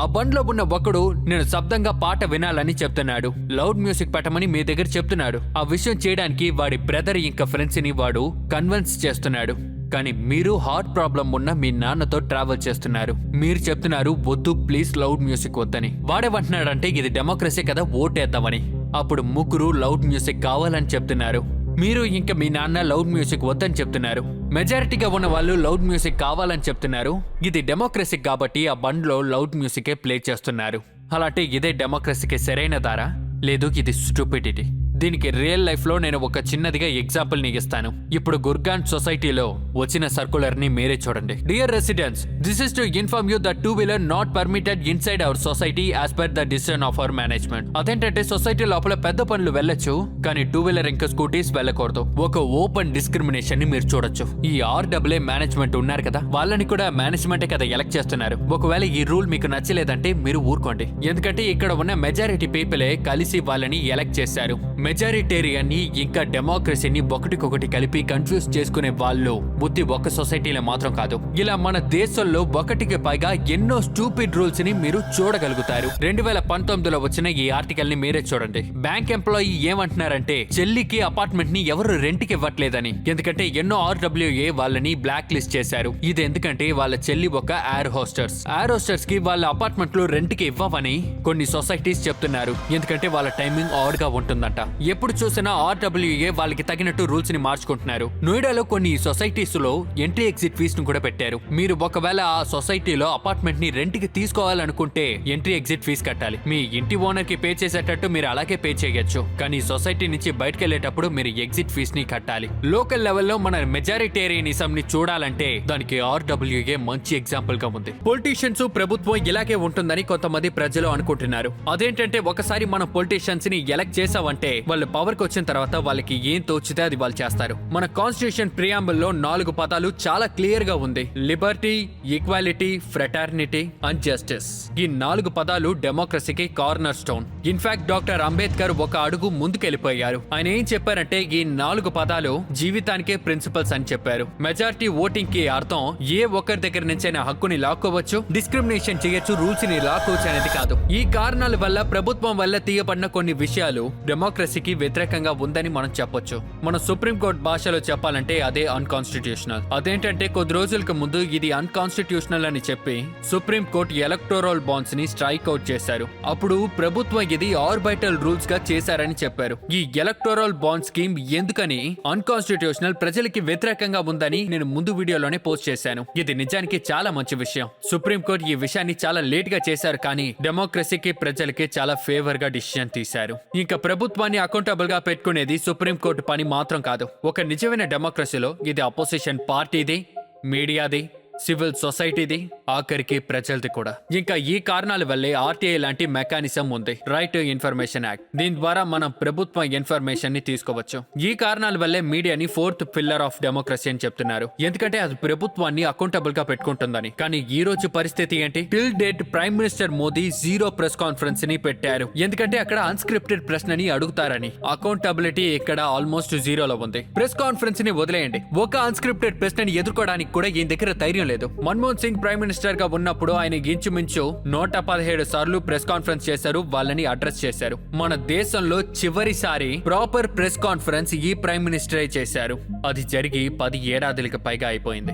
ఆ బండ్లో ఉన్న ఒకడు నేను శబ్దంగా పాట వినాలని చెప్తున్నాడు. లౌడ్ మ్యూజిక్ పెట్టమని మీ దగ్గర చెప్తున్నాడు. ఆ విషయం చేయడానికి వాడి బ్రదర్ ఇంకా ఫ్రెండ్స్ని వాడు కన్విన్స్ చేస్తున్నాడు. కానీ మీరు హార్ట్ ప్రాబ్లం ఉన్న మీ నాన్నతో ట్రావెల్ చేస్తున్నారు. మీరు చెప్తున్నారు వద్దు ప్లీజ్ లౌడ్ మ్యూజిక్ వద్దని. వాడేమంటున్నాడంటే ఇది డెమోక్రసీ కదా ఓటేద్దామని. అప్పుడు ముగ్గురు లౌడ్ మ్యూజిక్ కావాలని చెప్తున్నారు. మీరు ఇంకా మీ నాన్న లౌడ్ మ్యూజిక్ వద్దని చెప్తున్నారు. మెజారిటీగా ఉన్న వాళ్ళు లౌడ్ మ్యూజిక్ కావాలని చెప్తున్నారు. ఇది డెమోక్రసీ కాబట్టి ఆ బండ్లో లౌడ్ మ్యూజికే ప్లే చేస్తున్నారు. అలాంటి ఇదే డెమోక్రసీకి సరైన దారా? లేదు ఇది స్టూపిడిటీ. దీనికి రియల్ లైఫ్లో నేను ఒక చిన్నదిగా ఎగ్జాంపుల్ నీకు ఇస్తాను. ఇప్పుడు గుర్గాన్ సొసైటీలో వచ్చిన సర్కులర్ని మీరే చూడండి. Dear residents this is to inform you the two wheeler not permitted inside our society as per the decision of our management అదేంటంటే సొసైటీ లోపల పెద్ద పనులు వెళ్ళొచ్చు కానీ టూ వీలర్ ఇంకా స్కూటీస్ వెళ్ళకూడదు. ఒక ఓపెన్ డిస్క్రిమినేషన్ని మీరు చూడొచ్చు. ఈ ఆర్డబ్ల్యూ మేనేజ్మెంట్ ఉన్నారు కదా వాళ్ళని కూడా మేనేజ్మెంటే కదా ఎలక్ట్ చేస్తున్నారు. ఒకవేళ ఈ రూల్ మీకు నచ్చలేదంటే మీరు ఊరుకోండి. ఎందుకంటే ఇక్కడ ఉన్న మెజారిటీ పీపులే కలిసి వాళ్ళని ఎలక్ట్ చేశారు. మెజారిటేరియన్ని ఇంకా డెమోక్రసీని ఒకటికొకటి కలిపి కన్ఫ్యూజ్ చేసుకునే వాళ్ళు బుద్ధి ఒక్క సొసైటీలో మాత్రం కాదు. ఇలా మన దేశంలో ఒకటికి పైగా ఎన్నో స్టూపిడ్ రూల్స్ని మీరు చూడగలుగుతారు. రెండు వేల పంతొమ్మిదిలో వచ్చిన ఈ ఆర్టికల్ని మీరే చూడండి. బ్యాంక్ ఎంప్లాయీ ఏమంటున్నారంటే చెల్లికి అపార్ట్మెంట్ని ఎవరు రెంట్కి ఇవ్వట్లేదని. ఎందుకంటే ఎన్నో ఆర్డబ్ల్యూఏ వాళ్ళని బ్లాక్ లిస్ట్ చేశారు. ఇది ఎందుకంటే వాళ్ళ చెల్లి ఒక ఎయిర్ హోస్టర్స్ ఎయిర్ హోస్టర్స్కి వాళ్ళ అపార్ట్మెంట్లో రెంట్కి ఇవ్వవని కొన్ని సొసైటీస్ చెప్తున్నారు. ఎందుకంటే వాళ్ళ టైమింగ్ ఆడ్గా ఉంటుందంట. ఎప్పుడు చూసినా ఆర్డబ్ల్యూఏ వాళ్ళకి తగినట్టు రూల్స్ని మార్చుకుంటున్నారు. నోయిడాలో కొన్ని సొసైటీస్లో ఎంట్రీ ఎగ్జిట్ ఫీస్ను కూడా పెట్టారు. మీరు ఒకవేళ ఆ సొసైటీలో అపార్ట్మెంట్ని రెంట్కి తీసుకోవాలనుకుంటే ఎంట్రీ ఎగ్జిట్ ఫీస్ కట్టాలి. మీ ఇంటి ఓనర్కి పే చేసేటట్టు మీరు అలాగే పే చేయొచ్చు. కానీ సొసైటీ నుంచి బయటకు వెళ్ళేటప్పుడు మీరు ఎగ్జిట్ ఫీస్ని కట్టాలి. లోకల్ లెవెల్లో మన మెజారిటేరియనిజం ని చూడాలంటే దానికి ఆర్డబ్ల్యూఏ మంచి ఎగ్జాంపుల్గా ఉంది. పొలిటీషియన్స్ ప్రభుత్వం ఇలాగే ఉంటుందని కొంతమంది ప్రజలు అనుకుంటున్నారు. అదేంటంటే ఒకసారి మనం పొలిటీషియన్స్ని ఎలక్ట్ చేసావంటే వాళ్ళు పవర్కి వచ్చిన తర్వాత వాళ్ళకి ఏం తోచితే అది వాళ్ళు చేస్తారు. మన కాన్స్టిట్యూషన్ ప్రియాంబుల్లో నాలుగు పదాలు చాలా క్లియర్గా ఉంది. Liberty equality fraternity and justice ఈ నాలుగు పదాలు డెమోక్రసీకి corner stone in fact doctor Ambedkar ఒక అడుగు ముందుకెళ్ళిపోయారు ఆయన ఏం చెప్పారంటే ఈ నాలుగు పదాలు జీవితానికే ప్రిన్సిపల్స్ అని చెప్పారు. మెజారిటీ ఓటింగ్కి అర్థం ఏ ఒక్కరి దగ్గర నుంచైనా హక్కుని లాక్కోవచ్చు డిస్క్రిమినేషన్ చేయొచ్చు రూల్స్ని లాక్కోవచ్చు అనేది కాదు. ఈ కారణాల వల్ల ప్రభుత్వం వల్ల తీయబడిన కొన్ని విషయాలు డెమోక్రసీ డెమోక్రసీకి వ్యతిరేకంగా ఉందని మనం చెప్పొచ్చు. మన సుప్రీంకోర్టు భాషలో చెప్పాలంటే అదే అన్కాన్స్టిట్యూషనల్. అదేంటంటే కొద్ది రోజులకు ముందు ఇది అన్కాన్స్టిట్యూషనల్ అని చెప్పి సుప్రీంకోర్టు ఎలక్టోరల్ బాండ్స్ని స్ట్రైక్ అవుట్ చేశారు. అప్పుడు ప్రభుత్వం ఇది ఆర్బైటల్ రూల్స్గా చేశారని చెప్పారు. ఈ ఎలక్టోరల్ బాండ్ స్కీమ్ ఎందుకని అన్కాన్స్టిట్యూషనల్ ప్రజలకి వ్యతిరేకంగా ఉందని నేను ముందు వీడియోలోనే పోస్ట్ చేశాను. ఇది నిజానికి చాలా మంచి విషయం. సుప్రీంకోర్టు ఈ విషయాన్ని చాలా లేట్గా చేశారు కానీ డెమోక్రసీకి ప్రజలకి చాలా ఫేవర్గా డిసిషన్ తీశారు. ఇంకా ప్రభుత్వాన్ని అకౌంటబుల్గా పెట్టుకునేది సుప్రీంకోర్టు పని మాత్రం కాదు. ఒక నిజమైన డెమోక్రసీలో ఇది అపోజిషన్ పార్టీది మీడియాది సివిల్ సొసైటీది ఆఖరికి ప్రజలది కూడా. ఇంకా ఈ కారణాల వల్లే ఆర్టీఐ లాంటి మెకానిజం ఉంది. Right to information act. దీని ద్వారా మనం ప్రభుత్వ ఇన్ఫర్మేషన్ని తీసుకోవచ్చు. ఈ కారణాల వల్లే మీడియాని ఫోర్త్ పిల్లర్ ఆఫ్ డెమోక్రసీ అని చెప్తున్నారు. ఎందుకంటే అది ప్రభుత్వాన్ని అకౌంటబుల్గా పెట్టుకుంటుందని. కానీ ఈ రోజు పరిస్థితి ఏంటి? Till date prime minister Modi zero press కాన్ఫరెన్స్ని పెట్టారు. ఎందుకంటే అక్కడ అన్స్క్రిప్టెడ్ ప్రశ్నని అడుగుతారని. అకౌంటబిలిటీ ఇక్కడ ఆల్మోస్ట్ జీరోలో ఉంది. ప్రెస్ కాన్ఫరెన్స్ని వదిలేయండి. ఒక అన్స్క్రిప్టెడ్ ప్రశ్నని ఎదుర్కోవడానికి కూడా ఈ దగ్గర ధైర్యం లేదు. మన్మోహన్ సింగ్ ప్రైమ్ మినిస్టర్గా ఉన్నప్పుడు ఆయన ఇంచుమించు నూట పదిహేడు సార్లు ప్రెస్ కాన్ఫరెన్స్ చేశారు వాళ్ళని అడ్రస్ చేశారు. మన దేశంలో చివరిసారి ప్రాపర్ ప్రెస్ కాన్ఫరెన్స్ ఈ ప్రైమ్ మినిస్టరే చేశారు. అది జరిగి పది ఏడాదులకు పైగా అయిపోయింది.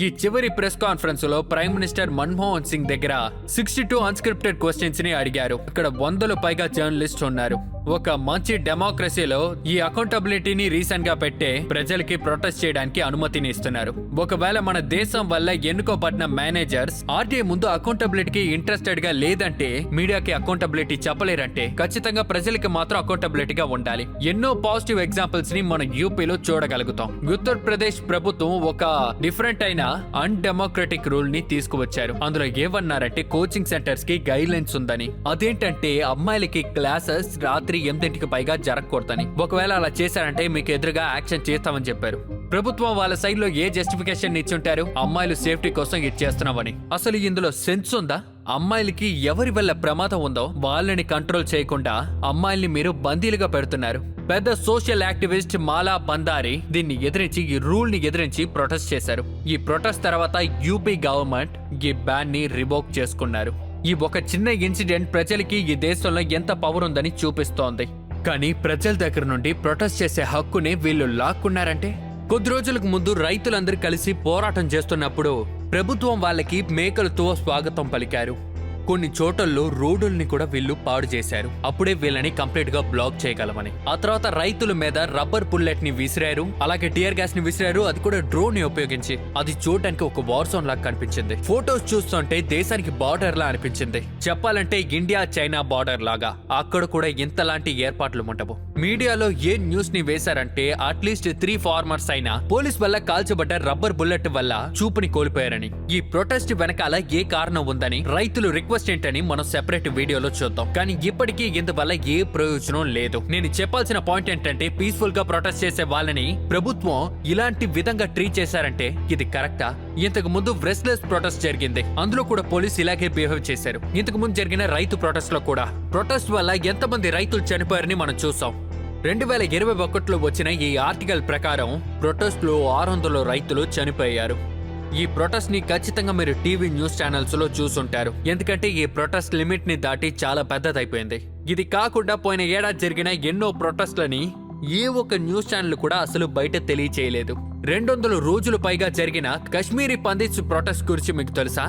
ఈ చివరి ప్రెస్ కాన్ఫరెన్స్లో ప్రైమ్ మినిస్టర్ మన్మోహన్ సింగ్ దగ్గర సిక్స్టీ టూ అన్స్క్రిప్టెడ్ క్వశ్చన్స్ని అడిగారు. అక్కడ వందలు పైగా జర్నలిస్ట్ ఉన్నారు. ఒక మంచి డెమోక్రసీలో ఈ అకౌంటబిలిటీని రీసెంట్గా పెట్టే ప్రజలకి ప్రొటెస్ట్ చేయడానికి అనుమతిని ఇస్తున్నారు. ఒకవేళ మన దేశం వల్ల ఎన్నుకోబడిన మేనేజర్స్ ఆర్టీఐ ముందు అకౌంటబిలిటీకి ఇంట్రెస్టెడ్గా లేదంటే మీడియాకి అకౌంటబిలిటీ చెప్పలేరంటే ఖచ్చితంగా ప్రజలకి మాత్రం అకౌంటబిలిటీగా ఉండాలి. ఎన్నో పాజిటివ్ ఎగ్జాంపుల్స్ని మనం యూపీలో చూడగలుగుతాం. ఉత్తరప్రదేశ్ ప్రభుత్వం ఒక డిఫరెంట్ అయిన అన్డెమోక్రటిక్ రూల్ని తీసుకువచ్చారు. అందులో ఏమన్నారంటే కోచింగ్ సెంటర్స్కి గైడ్ లైన్స్ ఉందని. అదేంటంటే అమ్మాయిలకి క్లాసెస్ రాత్రి ఎనిమిదింటికి పైగా జరగకూడదని. ఒకవేళ అలా చేశారంటే మీకు ఎదురుగా యాక్షన్ చేస్తామని చెప్పారు. ప్రభుత్వం వాళ్ళ సైడ్లో ఏ జస్టిఫికేషన్ ఇచ్చుంటారు? అమ్మాయిలు సేఫ్టీ కోసం ఇది చేస్తున్నామని. అసలు ఇందులో సెన్స్ ఉందా? అమ్మాయిలకి ఎవరి వల్ల ప్రమాదం ఉందో వాళ్ళని కంట్రోల్ చేయకుండా అమ్మాయిల్ని మీరు బందీలుగా పెడుతున్నారు. పెద్ద సోషల్ యాక్టివిస్ట్ మాలా బందారి దీన్ని ఎదిరించి ఈ రూల్ని ఎదిరించి ప్రొటెస్ట్ చేశారు. ఈ ప్రొటెస్ట్ తర్వాత యూపీ గవర్నమెంట్ ఈ బ్యాన్ని రివోక్ చేసుకున్నారు. ఈ ఒక చిన్న ఇన్సిడెంట్ ప్రజలకి ఈ దేశంలో ఎంత పవర్ ఉందని చూపిస్తోంది. కానీ ప్రజల దగ్గర నుండి ప్రొటెస్ట్ చేసే హక్కుని వీళ్ళు లాక్కున్నారంటే? కొద్ది రోజులకు ముందు రైతులందరూ కలిసి పోరాటం చేస్తున్నప్పుడు ప్రభుత్వం వాళ్ళకి మేకలతో స్వాగతం పలికారు. కొన్ని చోటల్లో రోడ్డుల్ని కూడా వీళ్ళు పాడు చేశారు. అప్పుడే వీళ్ళని కంప్లీట్గా బ్లాక్ చేయగలమని. ఆ తర్వాత రైతుల మీద రబ్బర్ బుల్లెట్ని విసిరారు. అలాగే టియర్ గ్యాస్ని విసిరారు. అది కూడా డ్రోన్ని ఉపయోగించి. అది చూడటానికి ఒక వార్ జోన్ లాగా కనిపించింది. ఫోటోస్ చూస్తుంటే దేశానికి బార్డర్ లా అనిపించింది. చెప్పాలంటే ఇండియా చైనా బార్డర్ లాగా. అక్కడ కూడా ఇంతలాంటి ఏర్పాట్లు ఉండవు. మీడియాలో ఏ న్యూస్ని వేశారంటే అట్లీస్ట్ త్రీ ఫార్మర్స్ అయినా పోలీస్ వల్ల కాల్చబడ్డ రబ్బర్ బుల్లెట్ వల్ల చూపుని కోల్పోయారని. ఈ ప్రొటెస్ట్ వెనకాల ఏ కారణం ఉందని రైతులు రిక్వెస్ట్ ఏంటని మనం సెపరేట్ వీడియోలో చూద్దాం. కానీ ఇప్పటికీ ఇందువల్ల ఏ ప్రయోజనం లేదు. నేను చెప్పాల్సిన పాయింట్ ఏంటంటే పీస్ఫుల్గా ప్రొటెస్ట్ చేసే వాళ్ళని ప్రభుత్వం ఇలాంటి విధంగా ట్రీట్ చేశారంటే ఇది కరెక్టా ఇంతకు ముందు బ్రెస్లెస్ ప్రొటెస్ట్ జరిగింది. అందులో కూడా పోలీస్ ఇలాగే బిహేవ్ చేశారు. ఇంతకు ముందు జరిగిన రైతు ప్రొటెస్ట్లో కూడా. ప్రొటెస్ట్ వల్ల ఎంతమంది రైతులు చనిపోయారని మనం చూసాం. రెండు వేల ఇరవై ఒకటిలో వచ్చిన ఈ ఆర్టికల్ ప్రకారం ప్రొటెస్ట్లో ఆరు వందల రైతులు చనిపోయారు. ఈ ప్రొటెస్ట్ని ఖచ్చితంగా మీరు టీవీ న్యూస్ ఛానల్స్లో చూసుంటారు. ఎందుకంటే ఈ ప్రొటెస్ట్ లిమిట్ని దాటి చాలా పెద్దదైపోయింది. ఇది కాకుండా పోయిన ఏడాది జరిగిన ఎన్నో ప్రొటెస్ట్లని ఏ ఒక్క న్యూస్ ఛానల్ కూడా అసలు బయట తెలియచేయలేదు. రెండు వందల రోజులు పైగా జరిగిన కశ్మీరీ పండిట్స్ ప్రొటెస్ట్ గురించి మీకు తెలుసా?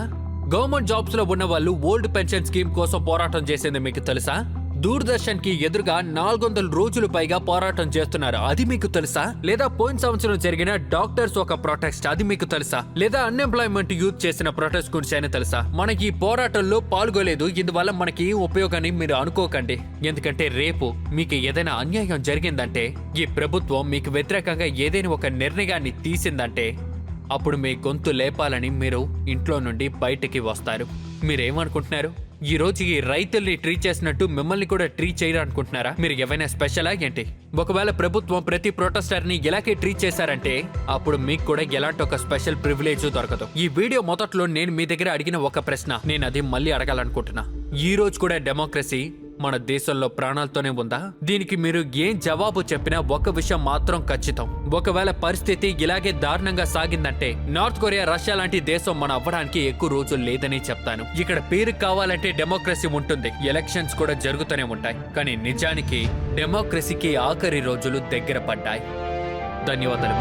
గవర్నమెంట్ జాబ్స్లో ఉన్న వాళ్ళు ఓల్డ్ పెన్షన్ స్కీమ్ కోసం పోరాటం చేసింది మీకు తెలుసా? దూరదర్శన్కి ఎదురుగా నాలుగు వందల రోజులు పైగా పోరాటం చేస్తున్నారు. అది మీకు తెలుసా? లేదా పోయిన సంవత్సరం జరిగిన డాక్టర్స్ ఒక ప్రొటెస్ట్. అది మీకు తెలుసా? లేదా అన్ఎంప్లాయ్మెంట్ యూత్ చేసిన ప్రొటెస్ట్ గురించి అయినా తెలుసా? మనకి ఈ పోరాటంలో పాల్గొలేదు. ఇందువల్ల మనకి ఏం ఉపయోగాన్ని మీరు అనుకోకండి. ఎందుకంటే రేపు మీకు ఏదైనా అన్యాయం జరిగిందంటే ఈ ప్రభుత్వం మీకు వ్యతిరేకంగా ఏదైనా ఒక నిర్ణయాన్ని తీసిందంటే అప్పుడు మీ గొంతు లేపాలని మీరు ఇంట్లో నుండి బయటికి వస్తారు. మీరేమనుకుంటున్నారు? ఈ రోజు ఈ రైతుల్ని ట్రీట్ చేసినట్టు మిమ్మల్ని కూడా ట్రీట్ చేయరు అనుకుంటున్నారా? మీరు ఏమైనా స్పెషలా ఏంటి? ఒకవేళ ప్రభుత్వం ప్రతి ప్రొటెస్టర్ని ఇలాగే ట్రీట్ చేశారంటే అప్పుడు మీకు కూడా ఎలాంటి ఒక స్పెషల్ ప్రివిలేజ్ దొరకదు. ఈ వీడియో మొదట్లో నేను మీ దగ్గర అడిగిన ఒక ప్రశ్న. నేను అది మళ్ళీ అడగాలనుకుంటున్నా. ఈ రోజు కూడా డెమోక్రసీ మన దేశంలో ప్రాణాలతోనే ఉందా? దీనికి మీరు ఏం జవాబు చెప్పినా ఒక విషయం మాత్రం ఖచ్చితం. ఒకవేళ పరిస్థితి ఇలాగే దారుణంగా సాగిందంటే నార్త్ కొరియా రష్యా లాంటి దేశం మన అవ్వడానికి ఎక్కువ రోజులు లేదని చెప్తాను. ఇక్కడ పేరు కావాలంటే డెమోక్రసీ ఉంటుంది. ఎలక్షన్స్ కూడా జరుగుతూనే ఉంటాయి. కానీ నిజానికి డెమోక్రసీకి ఆఖరి రోజులు దగ్గర పడ్డాయి. ధన్యవాదాలు